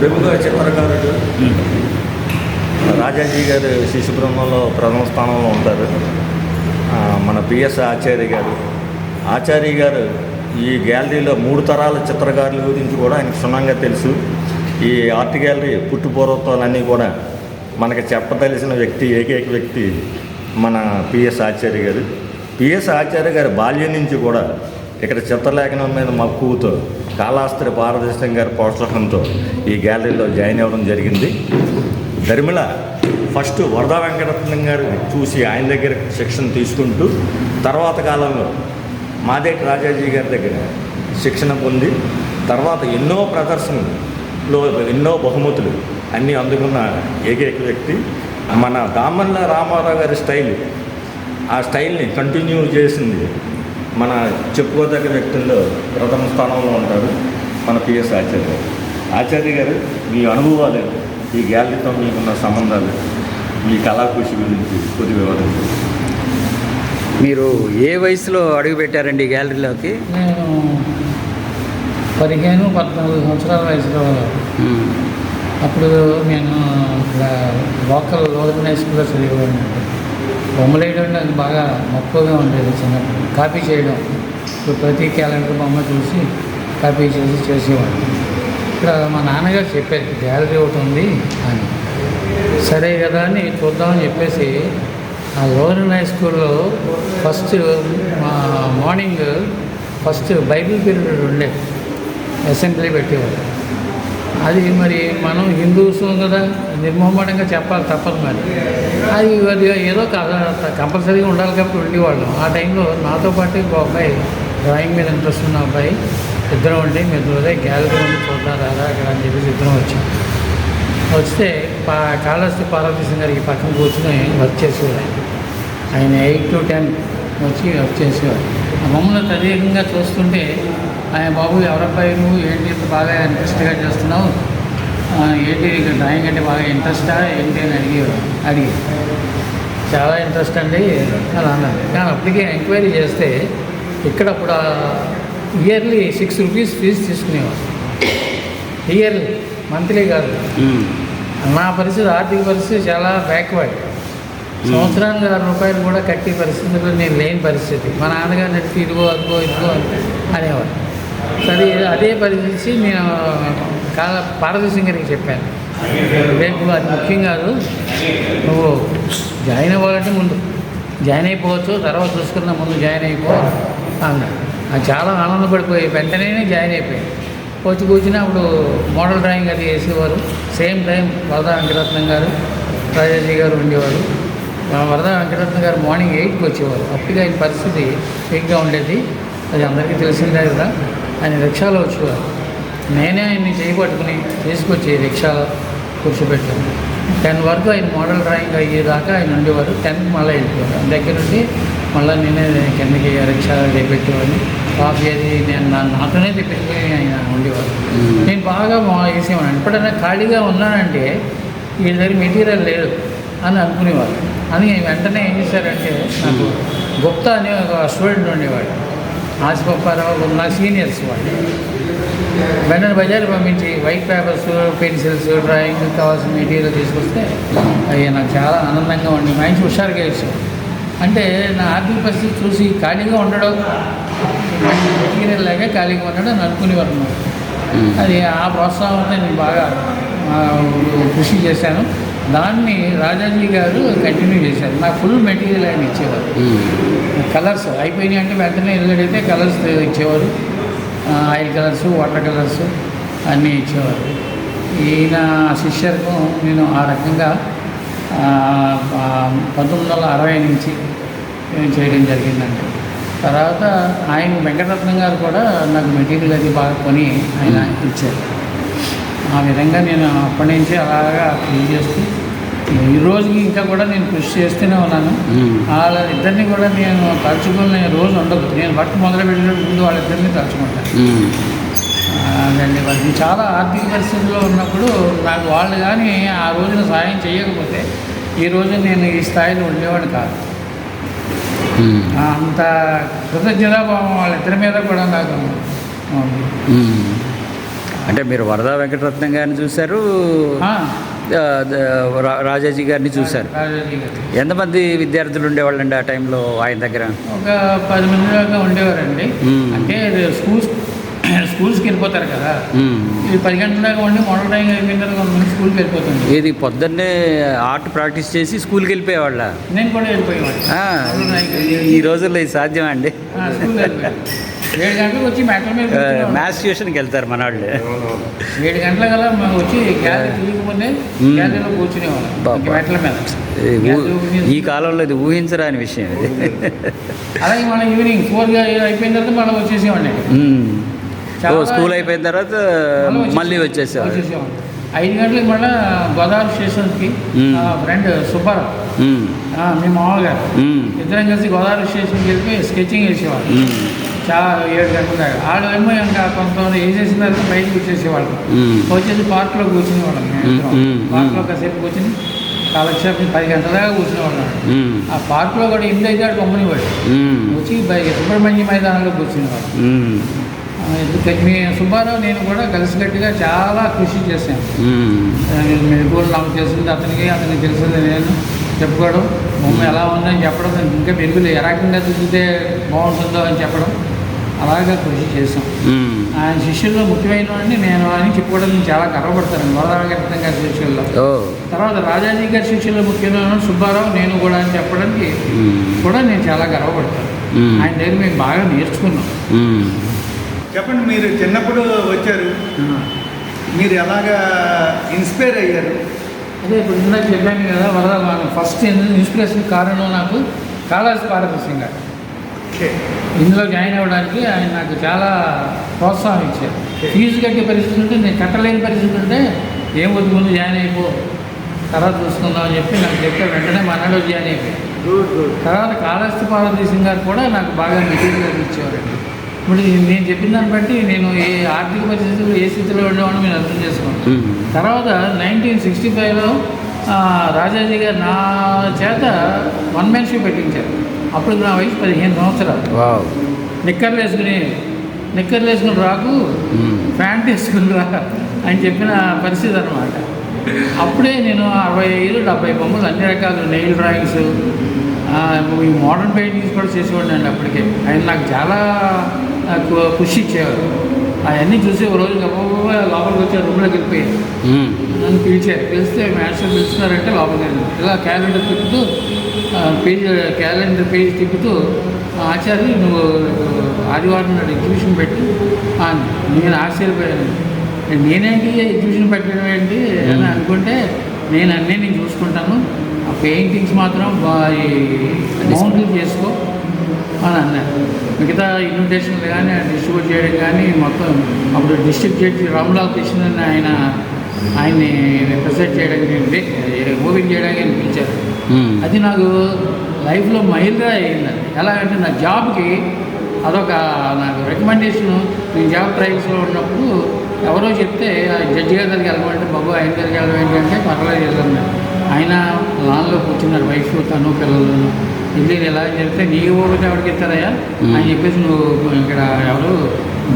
ప్రముఖ చిత్రకారుడు రాజాజీ గారు శిశు బృందంలో ప్రథమ స్థానంలో ఉంటారు. మన పిఎస్ ఆచార్య గారు. ఆచార్య గారు ఈ గ్యాలరీలో మూడు తరాల చిత్రకారుల గురించి కూడా ఆయనకు క్షుణ్ణంగా తెలుసు. ఈ ఆర్ట్ గ్యాలరీ పుట్టు పూర్వత్వాలన్నీ కూడా మనకి చెప్పదలిసిన వ్యక్తి ఏకైక వ్యక్తి మన పిఎస్ ఆచార్య గారు. పిఎస్ ఆచార్య గారి బాల్యం నుంచి కూడా ఇక్కడ చిత్రలేఖనం మీద మక్కువతో కాళాస్త్రి భారతదేశం గారి ప్రోత్సాహంతో ఈ గ్యాలరీలో జాయిన్ అవ్వడం జరిగింది. ధర్మిళ ఫస్ట్ వరదా వెంకటరత్నం గారు చూసి ఆయన దగ్గర శిక్షణ తీసుకుంటూ తర్వాత కాలంలో మాదేటి రాజాజీ గారి దగ్గర శిక్షణ పొంది తర్వాత ఎన్నో ప్రదర్శనలో ఎన్నో బహుమతులు అన్నీ అందుకున్న ఏకైక వ్యక్తి. మన దామల్ల రామారావు గారి స్టైల్ ఆ స్టైల్ని కంటిన్యూ చేసింది మన చెప్పుకోదగ్గ వ్యక్తుల్లో ప్రథమ స్థానంలో ఉంటారు మన పిఎస్ ఆచార్య. గారు ఆచార్య గారు మీ అనుభవాలు ఈ గ్యాలరీతో మీకున్న సంబంధాలు మీ కళాకృషి గురించి కొద్ది వివరించండి మీరు ఏ వయసులో అడుగు పెట్టారండి ఈ గ్యాలరీలోకి? నేను పదిహేను పద్నాలుగు సంవత్సరాల వయసులో అప్పుడు నేను ఇక్కడ లోకల్ లోకల్ హై స్కూల్లో చదివేవాడిని. బొమ్మలేయడం నాకు బాగా మక్కువగా ఉండేది చిన్నప్పుడు. కాపీ చేయడం. ఇప్పుడు ప్రతి క్యాలెండర్ బొమ్మ చూసి కాపీ చేసి చేసేవాడిని. ఇక్కడ మా నాన్నగారు చెప్పారు గ్యాలరీ ఒకటి ఉంది అని. సరే కదా అని చూద్దామని చెప్పేసి ఆ గవర్నమెంట్ హై స్కూల్లో ఫస్ట్ మా మార్నింగ్ ఫస్ట్ బైబిల్ పీరియడ్ ఉండే అసెంబ్లీ పెట్టేవారు అది మరి మనం హిందూస్ కదా నిర్మోహమాటంగా చెప్పాలి తప్పదు మరి. అది అది ఏదో కంపల్సరీగా ఉండాలి కాబట్టి ఉండేవాళ్ళం. ఆ టైంలో నాతో పాటు ఇంకో అబ్బాయి డ్రాయింగ్ మీద ఇంట్రెస్ట్ ఉన్న అబ్బాయి ఇద్దరం ఉండి మీరు అదే గ్యాలరీ ఉంది చూద్దాం రాదా అక్కడ అని చెప్పేసి ఇద్దరం వచ్చాం. వస్తే పా కాళహస్తి పార్వతీశం గారికి పక్కన కూర్చుని వర్క్ చేసేవారు ఆయన. ఆయన ఎయిట్ టు టెన్ వచ్చి వర్క్ చేసేవారు. మమ్మల్ని ప్రత్యేకంగా చూస్తుంటే ఆయన బాబు ఎవరబ్బాయి నువ్వు ఏంటి ఇంత బాగా ఇంట్రెస్ట్గా చేస్తున్నావు? ఏంటి నీకు డ్రాయింగ్ అంటే బాగా ఇంట్రెస్టా ఏంటి అని అడిగేవారు అడిగి. చాలా ఇంట్రెస్ట్ అండి అలా అన్నారు కానీ అప్పటికే ఎంక్వైరీ చేస్తే ఇక్కడ అప్పుడు ఇయర్లీ సిక్స్ రూపీస్ ఫీజు తీసుకునేవారు. ఇయర్లీ మంత్లీ కాదు. నా పరిస్థితి ఆర్థిక పరిస్థితి చాలా బ్యాక్వర్డ్ సంవత్సరానికి ఆరు రూపాయలు కూడా కట్టే పరిస్థితుల్లో నేను లేని పరిస్థితి. మా నాన్నగారు నడిపి ఇదిగో అదిగో ఇదిగో అనేవారు. సరే అదే పరిస్థితి నేను కాల పారదర్శం గారికి చెప్పాను. రేపు అది ముఖ్యం కాదు. నువ్వు జాయిన్ అవ్వాలంటే ముందు. జాయిన్ అయిపోవచ్చు తర్వాత చూసుకున్న ముందు జాయిన్ అయిపో అన్నాడు అది చాలా ఆనందపడిపోయి వెంటనే జాయిన్ అయిపోయాను వచ్చి కూర్చుని అప్పుడు మోడల్ డ్రాయింగ్ అది వేసేవారు. సేమ్ టైం వరదా వెంకటరత్నం గారు రాజాజీ గారు ఉండేవారు. వరదా వెంకటరత్నం గారు మార్నింగ్ ఎయిట్కి వచ్చేవారు. అప్పటికి ఆయన పరిస్థితి వీక్గా ఉండేది. అది అందరికీ తెలిసిందే కదా. ఆయన రిక్షాలో వచ్చేవారు నేనే ఆయన్ని చేయబట్టుకుని తీసుకొచ్చి రిక్షాలో కూర్చోబెట్టాను. టెన్ వరకు ఆయన మోడల్ డ్రాయింగ్ అయ్యేదాకా ఆయన ఉండేవారు. టెన్కి మళ్ళీ వెళ్ళిపోయారు. దగ్గర నుండి మళ్ళీ నేనే కిందకి రిక్షా పెట్టేవాడిని కాఫీ అది నేను నా నాతోనే తెప్పించుకొని ఆయన ఉండేవారు. నేను బాగా వేసేవాడిని ఎప్పుడైనా ఖాళీగా ఉన్నానంటే వీళ్ళ దగ్గర మెటీరియల్ లేదు అని అనుకునేవారు. అని వెంటనే ఏం చేశారంటే నాకు గుప్తా అనే ఒక స్టూడెంట్ ఉండేవాడు. ఆసిపప్పారావు నా సీనియర్స్ వాళ్ళు. వెంటనే బజార్ పంపించి వైట్ పేపర్స్ పెన్సిల్స్ డ్రాయింగ్ కావాల్సిన మెటీరియల్ తీసుకొస్తే అవి నాకు చాలా ఆనందంగా ఉండి మంచి హుషారుగా వేసాం అంటే నా ఆర్థిక పరిస్థితి చూసి ఖాళీగా ఉండడం మెటీరియల్ లేక ఖాళీగా ఉండడం అని అనుకునేవారు. అది ఆ ప్రోత్సాహంతో నేను బాగా కృషి చేశాను. దాన్ని రాజాజీ గారు కంటిన్యూ చేశారు. నాకు ఫుల్ మెటీరియల్ ఆయన ఇచ్చేవారు. కలర్స్ అయిపోయినాయి అంటే వెంటనే ఎల్లుడైతే కలర్స్ ఇచ్చేవారు. ఆయిల్ కలర్స్ వాటర్ కలర్స్ అన్నీ ఇచ్చేవారు. ఈయన శిష్యర్కం నేను ఆ రకంగా పంతొమ్మిది వందల అరవై నుంచి చేయడం జరిగిందండి. తర్వాత ఆయన వెంకటరత్నం గారు కూడా నాకు మెటీరియల్ అది బాగా కొని ఆయన ఇచ్చారు. ఆ విధంగా నేను అప్పటి నుంచి అలాగా ఫీల్ చేస్తూ ఈ రోజుకి ఇంకా కూడా నేను కృషి చేస్తూనే ఉన్నాను. వాళ్ళ ఇద్దరిని కూడా నేను తలుచుకునే రోజు ఉండదు. నేను వర్క్ మొదలు పెట్టిన ముందు వాళ్ళిద్దరిని తలుచుకుంటాను అదండి వాళ్ళకి చాలా ఆర్థిక పరిస్థితుల్లో ఉన్నప్పుడు నాకు వాళ్ళు కానీ ఆ రోజున సాయం చేయకపోతే ఈ రోజు నేను ఈ స్థాయిలో ఉండేవాడు కాదు. అంత కృతజ్ఞతాభావం వాళ్ళిద్దరి మీద కూడా నాకు అంటే మీరు వరదా వెంకటరత్నం గారిని చూశారు? రాజాజీ గారిని చూశారు. ఎంతమంది విద్యార్థులు ఉండేవాళ్ళండి ఆ టైంలో ఆయన దగ్గర? ఒక పది మంది దాకా ఉండేవారండి. అంటే స్కూల్స్ స్కూల్స్కి వెళ్ళిపోతారు కదా. ఇది పది గంటల దాకా ఉండి మోడల్ టైం అయిపోయిన తర్వాత కొంతమంది స్కూల్కి వెళ్ళిపోతుంది ఏది పొద్దున్నే ఆర్ట్ ప్రాక్టీస్ చేసి స్కూల్కి వెళ్ళిపోయేవాళ్ళ? నేను కూడా టైంకి ఈ- రోజుల్లో ఇది సాధ్యమా అండి? ఏడు గంటలకు వచ్చి మెట్ల మీద. మ్యాథ్స్ ట్యూషన్కి వెళ్తారు మన వాళ్ళు ఏడు గంటల కల్లా మేము వచ్చి గ్యాలరీ తిరిగిపోతే. గ్యాలరీలో కూర్చునేవాళ్ళం. మెట్ల మీద. ఈ కాలంలో ఇది ఊహించరాని విషయం ఇది. అలాగే మన ఈవినింగ్ ఫోర్ అయిపోయిన తర్వాత మళ్ళీ వచ్చేసేవాడిని స్కూల్ అయిపోయిన తర్వాత మళ్ళీ వచ్చేసేవాళ్ళు. ఐదు గంటలకు మళ్ళీ గోదావరి స్టేషన్కి. ఫ్రెండ్ సుబ్బారావు. మీ మామగారు. మ్మ్. ఇద్దరం కలిసి గోదావరి స్టేషన్కి వెళ్ళి స్కెచింగ్ వేసేవాళ్ళు. చాలా ఏడు గంటల దాకా. వాళ్ళు ఏమో ఇంకా కొంతమంది వేసేసిన తర్వాత బయటకు వచ్చేసేవాళ్ళు. వచ్చేసి పార్క్లో ఇద్దరం. మ్మ్, పార్క్లో కాసేపు కూర్చుని కాలక్షేపం పది గంటల దాకా కూర్చునేవాళ్ళం. మ్మ్. ఆ పార్క్లో కూడా ఇంటి దగ్గర కొమ్మని వాడు. వచ్చి సుబ్రహ్మణ్య మైదానంలో కూర్చునేవాడు మీ సుబ్బారావు నేను కూడా కలిసికట్టుగా చాలా కృషి చేశాను మ్మ్. మీరు కూడా నాకు తెలిసింది అతనికి అతనికి తెలిసింది నేను చెప్పుకోవడం. బొమ్మ ఎలా ఉందని చెప్పడం ఇంకా మెరుగులు ఏ రకంగా దిద్దితే బాగుంటుందో అని చెప్పడం. అలాగా కృషి చేశాం. ఆయన శిష్యుల్లో ముఖ్యమైన వాడిని నేను అని చెప్పుకోవడం చాలా గర్వపడతాను గోదావరి గారి శిష్యుల్లో. ఓ. తర్వాత రాజాజీ గారి శిష్యుల్లో ముఖ్యమైన సుబ్బారావు నేను కూడా అని చెప్పడానికి. కూడా నేను చాలా గర్వపడతాను. ఆయన దగ్గర మేము బాగా నేర్చుకున్నాం. చెప్పండి మీరు చిన్నప్పుడు వచ్చారు. మీరు ఎలాగా ఇన్స్పైర్ అయ్యారు? అదే ఇప్పుడు ఇందాక చెప్పాను కదా వరద ఫస్ట్ ఇన్స్పిరేషన్ కారణం నాకు కాళాసి పారదర్శం గారు. ఇందులో జాయిన్ అవ్వడానికి ఆయన నాకు చాలా ప్రోత్సాహం ఇచ్చారు. ఫీజు కట్టే పరిస్థితి ఉంటే నేను కట్టలేని పరిస్థితి ఉంటే ఏం వద్దు ముందు జాయిన్ అయిపో. తర్వాత చూసుకుందాం అని చెప్పి నాకు చెప్పే వెంటనే మనాడు జాయిన్ అయిపోయి గుడ్ గుడ్. తర్వాత కాళహస్తి పారదేశం గారు కూడా నాకు బాగా మెటీరియల్ ఇచ్చేవారండి ఇప్పుడు నేను చెప్పిన దాన్ని బట్టి నేను ఏ ఆర్థిక పరిస్థితులు ఏ స్థితిలో ఉండేవాడిని మీరు అర్థం చేసుకోండి. మ్మ్. తర్వాత నైన్టీన్ సిక్స్టీ ఫైవ్లో రాజాజీ గారు నా చేత వన్ మ్యాన్ షో పెట్టించారు. అప్పుడు నా వయసు పదిహేను సంవత్సరాలు. నిక్కర్లు వేసుకుని నిక్కర్లు వేసుకుని రాకు. ప్యాంట్ వేసుకుని రా అని చెప్పిన పరిస్థితి అనమాట అప్పుడే నేను అరవై ఐదు డెబ్బై బొమ్మలు అన్ని రకాలు నెయిల్ డ్రాయింగ్స్ ఈ మోడర్న్ పెయింటింగ్స్ కూడా చేసేవాడిని అండి అప్పటికే. ఆయన నాకు చాలా నాకు పుష్ ఇచ్చేవారు. అవన్నీ చూసి ఒక రోజు గబగబా లోపలికి వచ్చే రూమ్లోకి వెళ్ళిపోయాను. నన్ను పిలిచారు. పిలిస్తే మాస్టర్ పిలుస్తున్నారంటే లోపలికి వెళ్ళాను. ఇలా క్యాలెండర్ తిప్పుతూ పేజ్ క్యాలెండర్ పేజ్ తిప్పుతూ ఆచార్య నువ్వు ఆదివారం నాడు ఎగ్జిబిషన్ పెట్టి. నేను ఆశ్చర్యపోయాను. నేనేంటి ఎగ్జిబిషన్ పెట్టడం ఏంటి? అని అనుకుంటే నేను అన్నీ నేను చూసుకుంటాను. ఆ పెయింటింగ్స్ మాత్రం మౌంట్లు చేసుకో. అని అన్నారు. మిగతా ఇన్విటేషన్లు కానీ డిస్ట్రిబ్యూట్ చేయడం కానీ మొత్తం అప్పుడు డిస్ట్రిక్ట్ జడ్జి రామ్లాల్ కృష్ణ అని ఆయన ఆయన్ని రిప్రజెంట్ చేయడానికి ఓపెన్ చేయడానికి పిలిచారు. మ్మ్. అది నాకు లైఫ్లో మైల్గా అయిందండి ఎలాగంటే నా జాబ్కి అదొక నాకు రికమెండేషన్ నేను జాబ్ ట్రయల్స్లో ఉన్నప్పుడు ఎవరో చెప్తే ఆ జడ్జి గారి దగ్గరికి వెళ్ళమంటే బాబు ఆయన దగ్గరికి వెళ్ళడం ఏంటంటే పర్వాలేదు వెళ్ళండి ఆయన లాన్లో కూర్చున్నారు వైఫ్ తను పిల్లలు. వెళ్ళి ఎలా చెప్తే నీ ఊరికి ఎవరికి ఇస్తారయ్యా? అని చెప్పేసి నువ్వు ఇక్కడ ఎవరు?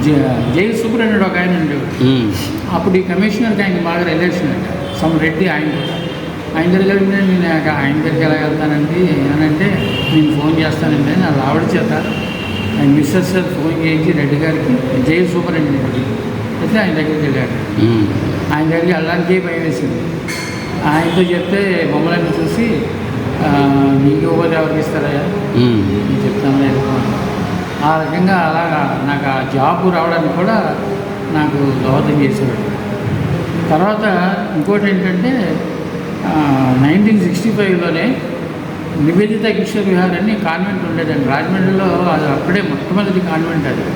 జ- జైలు సూపరింటెండెంట్ ఒక ఆయన ఉండేవాడు. మ్మ్. అప్పుడు ఈ కమిషనర్కి ఆయన బాగా రిలేషన్ అంట సమ్ రెడ్డి ఆయన కూడా. ఆయన దగ్గర వెళ్తే నేను ఆయన దగ్గరికి ఎలా వెళ్తానండి? అని అంటే నేను ఫోన్ చేస్తానండి. అని వాళ్ళ ఆవిడ చేత ఆయన మిస్సెస్ సార్ ఫోన్ చేయించి రెడ్డి గారికి జైలు సూపరింటెండెంట్ అయితే ఆయన దగ్గరికి వెళ్ళాడు. ఆయన దగ్గరికి వెళ్ళడానికి భయం వేసింది. ఆయనతో చెప్తే బొమ్మలన్నీ చూసి "ఆ, నీకు ఇవ్వకపోతే ఎవరికి ఇస్తారయ్యా. నేను చెప్తాను లేదు. ఆ రకంగా అలాగా నాకు ఆ జాబ్ రావడానికి కూడా నాకు దోహదం చేసేవాడు. తర్వాత ఇంకోటి ఏంటంటే నైన్టీన్ సిక్స్టీ ఫైవ్లోనే నివేదిత కిషోర్ విహార్ అని కాన్వెంట్ ఉండేదండి. రాజమండ్రిలో అది అప్పుడే మొట్టమొదటి కాన్వెంట్ అది.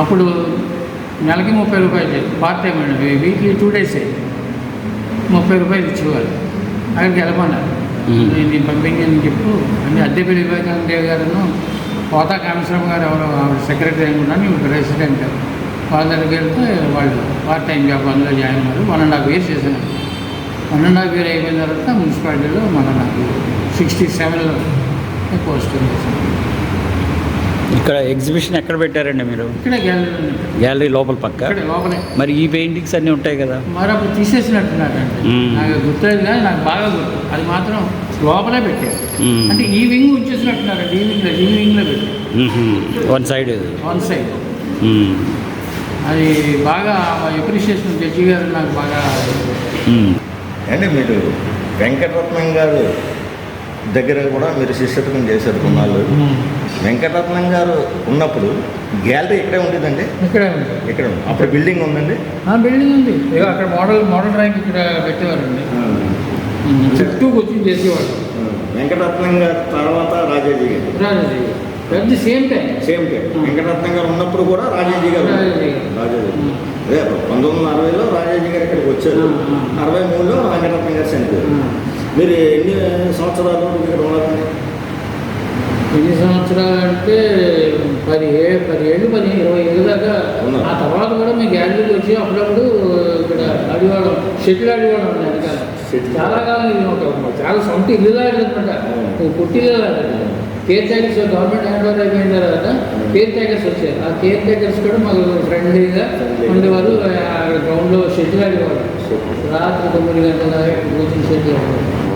అప్పుడు నెలకి ముప్పై రూపాయలు పార్ట్ టైం అండి. వీక్లీ టూ డేసే ముప్పై రూపాయలు ఇచ్చేవారు అక్కడికి వెళ్ళమన్నారు. నేను నేను పంపించాను చెప్పు. అంటే అద్దెపల్లి వివేకానంద గారును కోతా కామేశ్వరం గారు ఎవరో ఆవిడ సెక్రటరీ అనుకున్నాను ఇప్పుడు రెసిడెంట్ వాళ్ళ దగ్గరికి వెళ్తే వాళ్ళు పార్ట్ టైం జాబ్ అందులో జాయిన్ అయ్యారు. వన్ అండ్ హాఫ్ ఇయర్స్ చేశాను వన్ అండ్ హాఫ్ ఇయర్ అయిపోయిన తర్వాత మున్సిపాలిటీలో మన నాకు సిక్స్టీ సెవెన్లో పోస్ట్ ఇక్కడ ఎగ్జిబిషన్ ఎక్కడ పెట్టారండి మీరు? ఇక్కడే గ్యాలరీ గ్యాలరీ లోపల పక్క? మరి ఈ పెయింటింగ్స్ అన్నీ ఉంటాయి కదా? మరి అప్పుడు తీసేసినట్టున్నారండి మ్మ్. నాకు గుర్తులేదు కానీ నాకు బాగా గుర్తు. అది మాత్రం లోపలే పెట్టారు. అంటే ఈ వింగ్ ఉంచేసినట్టున్నారండి ఈ వింగ్లో ఈ వింగ్లో పెట్టారు. One side one side. అది బాగా ఎప్రిషియేషన్ జడ్జి గారు నాకు బాగా అంటే మీరు వెంకటరత్నం గారు దగ్గర కూడా మీరు శిష్యత్వం చేశారు కొన్నాళ్ళు. వెంకటరత్నం గారు ఉన్నప్పుడు గ్యాలరీ ఇక్కడే ఉండేదండి? ఇక్కడే ఉంది. ఇక్కడ ఉంది. అప్పుడు బిల్డింగ్ ఉందండి? ఆ, బిల్డింగ్ ఉంది. అక్కడ మోడల్ మోడల్ ర్యాంక్ ఇక్కడ పెట్టేవారండి. చుట్టూ కూర్చొని చేసేవాడు వెంకటరత్నం గారు తర్వాత రాజాజీ గారు. రాజాజీ పెద్ద same time. Same time. Venkataratnam గారు ఉన్నప్పుడు కూడా రాజాజీ గారు. రాజాజీ గారు. పంతొమ్మిది వందల అరవైలో రాజాజీ గారు ఇక్కడికి వచ్చారు. అరవై మూడులో వెంకటరత్నం గారు చనిపోయారు. మీరు ఎన్ని సంవత్సరాలు ఇక్కడ ఉన్నారండి ఎన్ని సంవత్సరాలు అంటే పది ఏ పది ఇరవై ఏళ్ళు దాకా? ఆ తర్వాత కూడా మేము గ్యాలరీకి వచ్చి అప్పుడప్పుడు ఇక్కడ ఆడివాళ్ళం షెటిల్ ఆడివాళ్ళం అండి వెనకాల Shuttle. చాలా కాలం ఇది ఒక చాలా సొంత ఇల్లు లాగనమాట అవును. పుట్టి టేకర్స్ గవర్నమెంట్ హ్యాండ్ ఓవర్ అయిపోయిన తర్వాత కేర్ టేకర్స్ వచ్చారు. ఆ కేర్ టేకర్స్ కూడా మాకు ఫ్రెండ్లీగా. ఉండేవారు. గ్రౌండ్లో షెటిల్ ఆడేవాళ్ళు రాత్రి తొమ్మిది గంటల కోచింగ్ షెటిల్ ఆడేవాళ్ళు